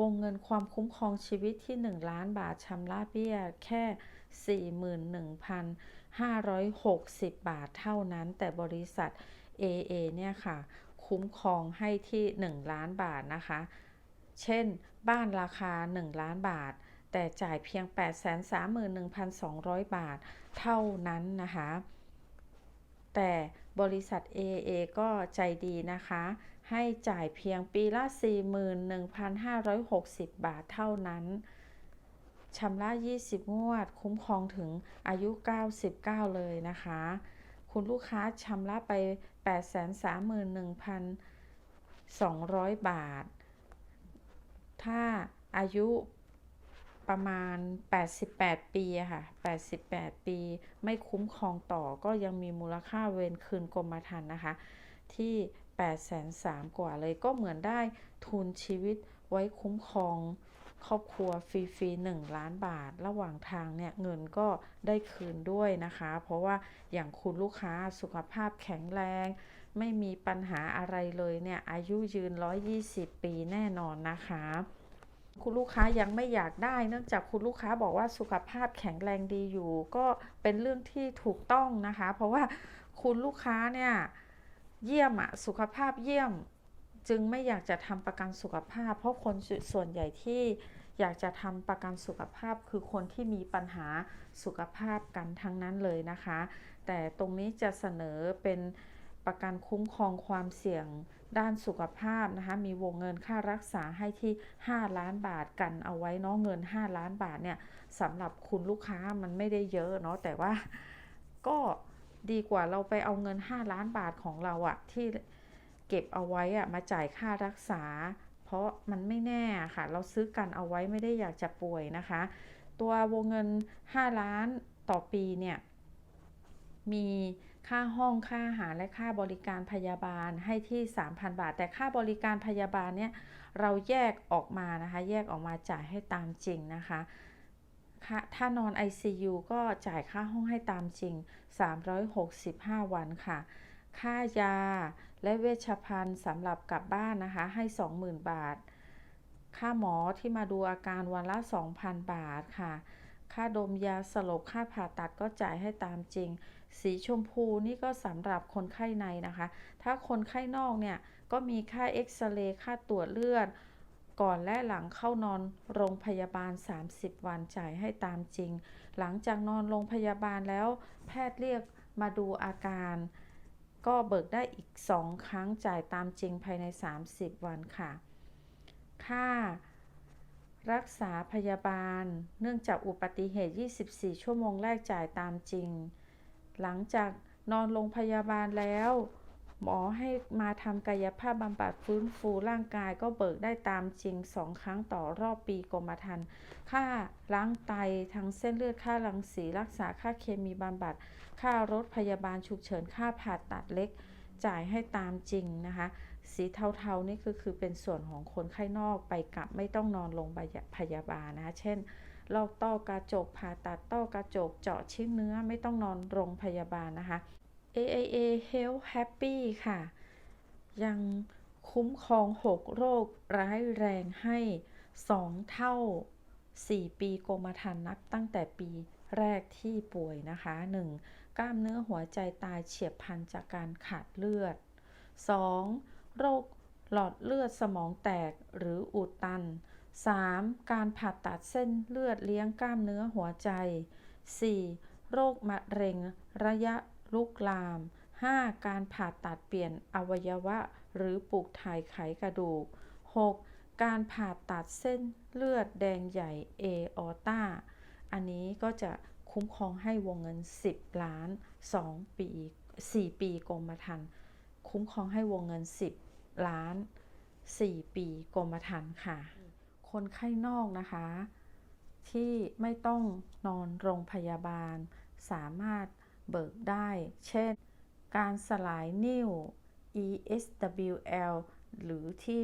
วงเงินความคุ้มครองชีวิตที่ 1 ล้านบาทชำระเบี้ยแค่ 41,560 บาทเท่านั้น แต่บริษัท AA เนี่ยค่ะ คุ้มครองให้ที่ 1 ล้านบาทนะคะ เช่น บ้านราคา 1 ล้านบาท แต่จ่ายเพียง 831,200 บาทเท่านั้นนะคะ แต่บริษัท AA ก็ใจดีนะคะ ให้จ่ายเพียงปีละ 41,560 บาทเท่านั้นชำระ 20 งวด คุ้มครองถึงอายุ 99 เลยนะคะ คุณลูกค้าชำระไป 831,200 บาท ถ้าอายุ ประมาณ 88 ปีค่ะ 88 ปี ไม่คุ้มครองต่อก็ยังมีมูลค่าเวรคืนกรมธรรม์นะคะ ที่803,000กว่าเลยก็เหมือนได้ทุนชีวิตไว้คุ้มครองครอบครัวฟรีๆ1ล้านบาท ระหว่างทางเนี่ยเงินก็ได้คืนด้วยนะคะ เพราะว่าอย่างคุณลูกค้าสุขภาพแข็งแรง ไม่มีปัญหาอะไรเลยเนี่ยอายุยืน 120 ปีแน่นอนนะคะ คุณลูกค้ายังไม่อยากได้ เนื่องจากคุณลูกค้าบอกว่าสุขภาพแข็งแรงดีอยู่ ก็เป็นเรื่องที่ถูกต้องนะคะ เพราะว่าคุณลูกค้าเนี่ยเยี่ยมอะสุขภาพเยี่ยมจึงไม่อยากจะทำประกันสุขภาพ เพราะคนส่วนใหญ่ที่อยากจะทำประกันสุขภาพคือคนที่มีปัญหาสุขภาพกันทั้งนั้นเลยนะคะ แต่ตรงนี้จะเสนอเป็นประกันคุ้มครองความเสี่ยง ด้านสุขภาพนะคะมีวงเงินค่ารักษาให้ที่ 5 ล้านบาทกันเอาไว้เนาะเงิน 5 ล้านบาทเนี่ยสำหรับคุณลูกค้ามันไม่ได้เยอะเนาะแต่ว่าก็ดีกว่าเราไปเอาเงิน 5 ล้านบาทของเราอะที่เก็บเอาไว้อะมาจ่ายค่ารักษา เพราะมันไม่แน่ค่ะ เราซื้อกันเอาไว้ไม่ได้อยากจะป่วยนะคะ ตัววงเงิน 5 ล้านต่อปีเนี่ยมี ค่าห้องค่าอาหารและค่าบริการพยาบาลให้ที่ 3,000 บาท แต่ค่าบริการพยาบาลเนี่ยเราแยกออกมานะคะแยกออกมาจ่ายให้ตามจริงนะคะถ้านอน ICU ก็จ่ายค่าห้องให้ตามจริง 365 วันค่ะ ค่ายาและเวชภัณฑ์สำหรับกลับบ้านนะคะ ให้ 20,000 บาท ค่าหมอที่มาดูอาการวันละ 2,000 บาทค่ะ ค่าดมยาสลบค่าผ่าตัดก็จ่ายให้ตามจริง สีชมพูนี่ก็สำหรับคนไข้ในนะคะ ถ้าคนไข้นอกเนี่ย ก็มีค่าเอ็กซเรย์ค่าตรวจเลือด ก่อนและหลังเข้านอนโรงพยาบาล 30 วันจ่ายให้ตามจริง หลังจากนอนโรงพยาบาลแล้ว แพทย์เรียกมาดูอาการ ก็เบิกได้อีก 2 ครั้งจ่ายตามจริงภายใน 30 วันค่ะ ค่ารักษาพยาบาล เนื่องจากอุบัติเหตุ 24 ชั่วโมงแรกจ่ายตามจริง หลังจากนอนโรงพยาบาลแล้ว หมอให้มาทำกายภาพบำบัดฟื้นฟูร่างกายก็เบิกได้ตามจริง2ครั้งต่อรอบปีกรมธรรม์ค่าล้างไตทางเส้นเลือดค่ารังสีรักษาค่าเคมีบำบัด ค่ารถพยาบาลฉุกเฉินค่าผ่าตัดเล็กจ่ายให้ตามจริงนะคะ สีเทาๆนี่ก็คือเป็นส่วนของคนไข้นอกไปกลับไม่ต้องนอนโรงพยาบาลนะคะ เช่น ลอกต้อกระจก ผ่าตัดต้อกระจก เจาะชิ้นเนื้อไม่ต้องนอนโรงพยาบาลนะคะ AIA Health Happy ค่ะ ยังคุ้มครอง 6 โรคร้ายแรงให้ 2 เท่า 4 ปีกรมธรรม์นับตั้งแต่ปีแรกที่ป่วยนะคะ 1. กล้ามเนื้อหัวใจตายเฉียบพลันจากการขาดเลือด 2. โรคหลอดเลือดสมองแตกหรืออุดตัน 3. การผ่าตัดเส้นเลือดเลี้ยงกล้ามเนื้อหัวใจ 4. โรคมะเร็ง ระยะลุกลาม 5. การผ่าตัดเปลี่ยนอวัยวะ หรือปลูกถ่ายไขกระดูก 6. การผ่าตัดเส้นเลือดแดงใหญ่เอออต้า อันนี้ก็จะคุ้มครองให้วงเงิน 10 ล้าน 2 ปี 4 ปีกรมธรรม์คุ้มครองให้วงเงิน 10 ล้าน 4 ปีกรมธรรม์ค่ะ คนไข้นอกนะคะ ที่ไม่ต้องนอนโรงพยาบาล สามารถเบิกได้ เช่น การสลายนิ่ว ESWL หรือที่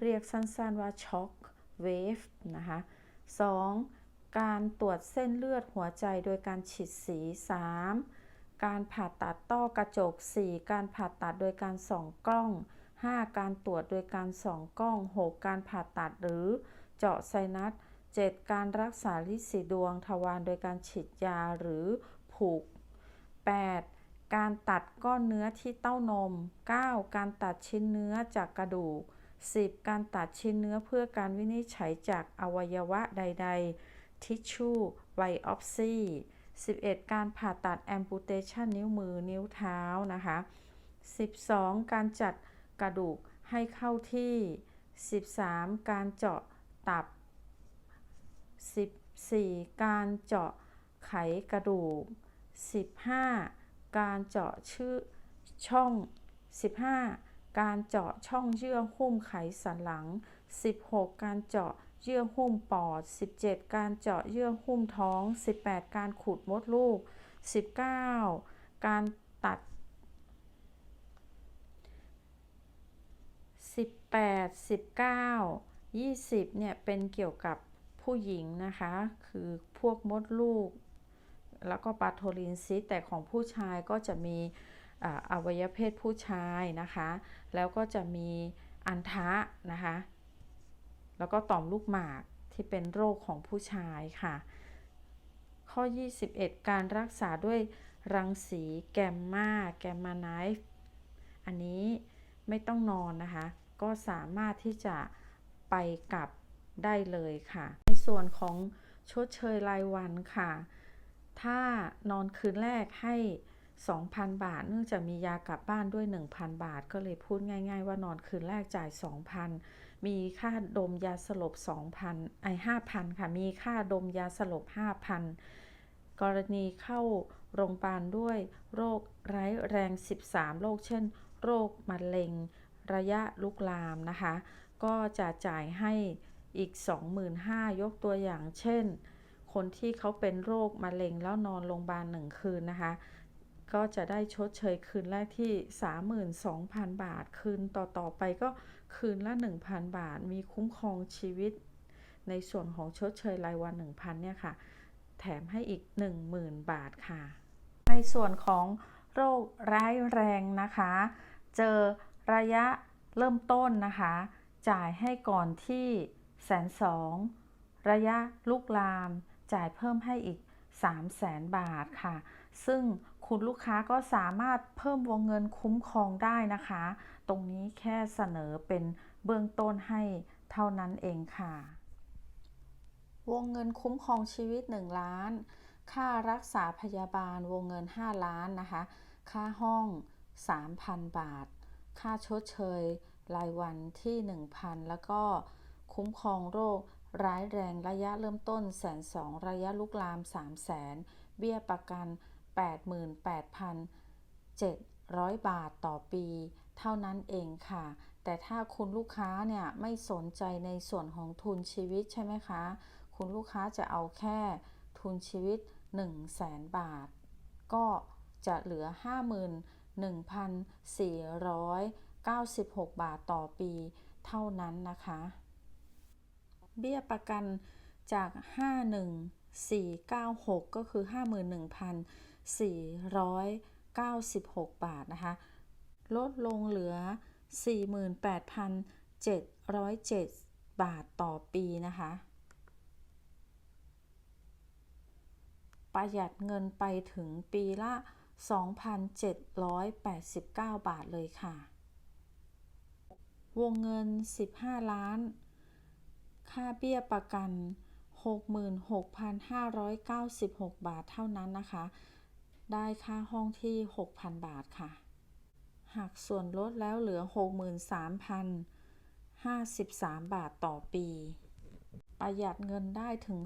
เรียกสั้นๆว่า Shock Wave นะคะ 2. การตรวจเส้นเลือดหัวใจโดยการฉีดสี 3. การผ่าตัดต้อกระจก 4. การผ่าตัดโดยการส่องกล้อง 5. การตรวจโดยการส่องกล้อง 6. การผ่าตัดหรือ เจาะไซนัส 7. การรักษาลิสีดวงทวารโดยการฉีดยาหรือผูก 8. การตัดก้อนเนื้อที่เต้านม 9. การตัดชิ้นเนื้อจากกระดูก 10. การตัดชิ้นเนื้อเพื่อการวินิจฉัยจากอวัยวะใด ๆ ทิชชู่ไบออปซี 11. การผ่าตัดแอมพูเตชันนิ้วมือนิ้วเท้านะคะ 12. การจัดกระดูกให้เข้าที่ 13. การเจาะ ตับ 14. การเจาะไขกระดูก 15. การเจาะชื่อช่อง 15. การเจาะช่องเยื่อหุ้มไขสันหลัง 16. การเจาะเยื่อหุ้มปอด 17. การเจาะเยื่อหุ้มท้อง 18. การขุดมดลูก 19. การตัด 18 19 20เนี่ยเป็นเกี่ยวกับผู้หญิงนะคะ คือพวกมดลูก แล้วก็ปาโทลินซิสแต่ของผู้ชายก็จะมีอวัยวะเพศผู้ชายนะคะ แล้วก็จะมีอันทะนะคะ แล้วก็ต่อมลูกหมากที่เป็นโรคของผู้ชายค่ะ ข้อ 21 การรักษาด้วยรังสีแกมมาแกมมาไนฟ์อันนี้ไม่ต้องนอนนะคะ ก็สามารถที่จะ ไปกลับได้เลยค่ะ ในส่วนของชดเชยรายวันค่ะ ถ้านอนคืนแรกให้ 2,000 บาท เนื่องจากมียากลับบ้านด้วย 1,000 บาท ก็เลยพูดง่าย ๆ ว่านอนคืนแรกจ่าย 2,000 มีค่าดมยาสลบ 2,000ไอ5,000 ค่ะ มีค่าดมยาสลบ 5,000 กรณีเข้าโรงพยาบาลด้วยโรคร้ายแรง 13 โรคเช่น โรคมะเร็ง ระยะลุกลามนะคะ ก็จะจ่ายให้อีก 25,000ยกตัวอย่างเช่น คนที่เขาเป็นโรคมะเร็งแล้วนอนโรงพยาบาลหนึ่งคืนนะคะ ก็จะได้ชดเชยคืนแรกที่ 32,000 บาท คืนต่อๆไปก็คืนละ 1,000 บาท มีคุ้มครองชีวิต ในส่วนของชดเชยรายวัน 1,000 เนี่ยค่ะ แถมให้อีก 10,000 บาทค่ะ ในส่วนของโรคร้ายแรงนะคะ เจอ ระยะเริ่มต้นนะคะ จ่ายให้ก่อนที่แสนสองระยะลุกลาม จ่ายเพิ่มให้อีก 3 0 0แสนบาทค่ะ ซึ่งคุณลูกค้าก็สามารถเพิ่มวงเงินคุ้มครองได้นะคะ ตรงนี้แค่เสนอเป็นเบื้องต้นให้เท่านั้นเองค่ะ วงเงินคุ้มครองชีวิต 1 ล้าน ค่ารักษาพยาบาลวงเงิน 5 ล้านนะคะ ค่าห้อง 3,000 บาท ค่าชดเชย รายวันที่ 1,000 แล้วก็คุ้มครองโรค ร้ายแรงระยะเริ่มต้นแสนสองระยะลุกลาม 3 0 0แสนเบี้ยประกัน 88,700 บาทต่อปี เท่านั้นเองค่ะ แต่ถ้าคุณลูกค้าเนี่ยไม่สนใจในส่วนของทุนชีวิตใช่ไหมคะ คุณลูกค้าจะเอาแค่ทุนชีวิต 1 0 0 0 0แสนบาท ก็จะเหลือ 1,496 บาทต่อปีเท่านั้นนะคะ เบี้ยประกันจาก 51496 ก็คือ 51,496 บาทนะคะ ลดลงเหลือ 48,707 บาทต่อปีนะคะ ประหยัดเงินไปถึงปีละ 2,789 บาทเลยค่ะ วงเงิน 15 ล้าน ค่าเบี้ยประกัน 66,596 บาทเท่านั้นนะคะ ได้ค่าห้องที่ 6,000 บาทค่ะหักส่วนลดแล้วเหลือ 63,053 บาทต่อปี ประหยัดเงินได้ถึง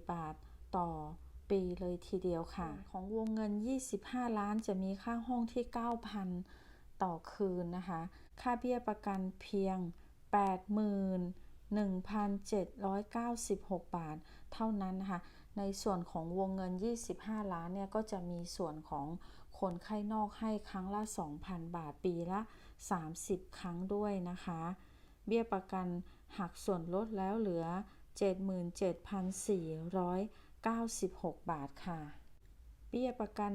3,544 บาทต่อ ปีเลยทีเดียวค่ะ ของวงเงิน 25 ล้านจะมีค่าห้องที่ 9,000 ต่อคืนนะคะ ค่าเบี้ยประกันเพียง 81,796 บาท เท่านั้นนะคะ ในส่วนของวงเงิน 25 ล้านเนี่ย ก็จะมีส่วนของคนไข้นอกให้ครั้งละ 2,000 บาทปีละ 30 ครั้งด้วยนะคะ เบี้ยประกันหักส่วนลดแล้วเหลือ 77,400 96 บาทค่ะ เบี้ยประกัน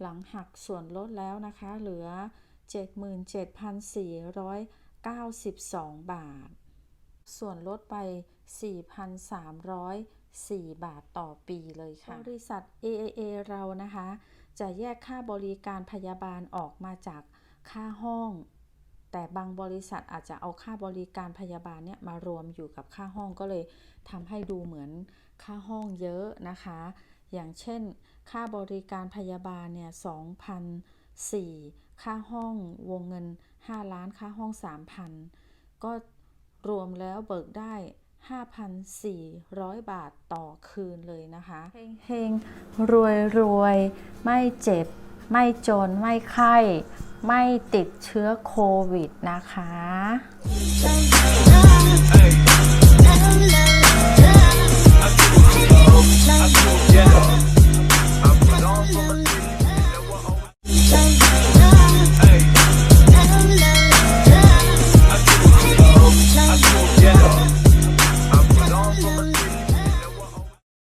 หลังหักส่วนลดแล้วนะคะ เหลือ 77,492 บาท ส่วนลดไป 4,304 บาทต่อปีเลยค่ะ บริษัท AAA เรานะคะ จะแยกค่าบริการพยาบาลออกมาจากค่าห้อง แต่บางบริษัทอาจจะเอาค่าบริการพยาบาลเนี่ยมารวมอยู่กับค่าห้องก็เลยทำให้ดูเหมือน ค่าห้องเยอะนะคะ อย่างเช่น ค่าบริการพยาบาลเนี่ย2,004ค่าห้องวงเงิน 5 ล้านค่าห้อง 3,000 ก็รวมแล้วเบิกได้ 5,400 บาทต่อคืนเลยนะคะเฮงรวยรวยไม่เจ็บ ไม่จน ไม่ไข้ ไม่ติดเชื้อโควิดนะคะ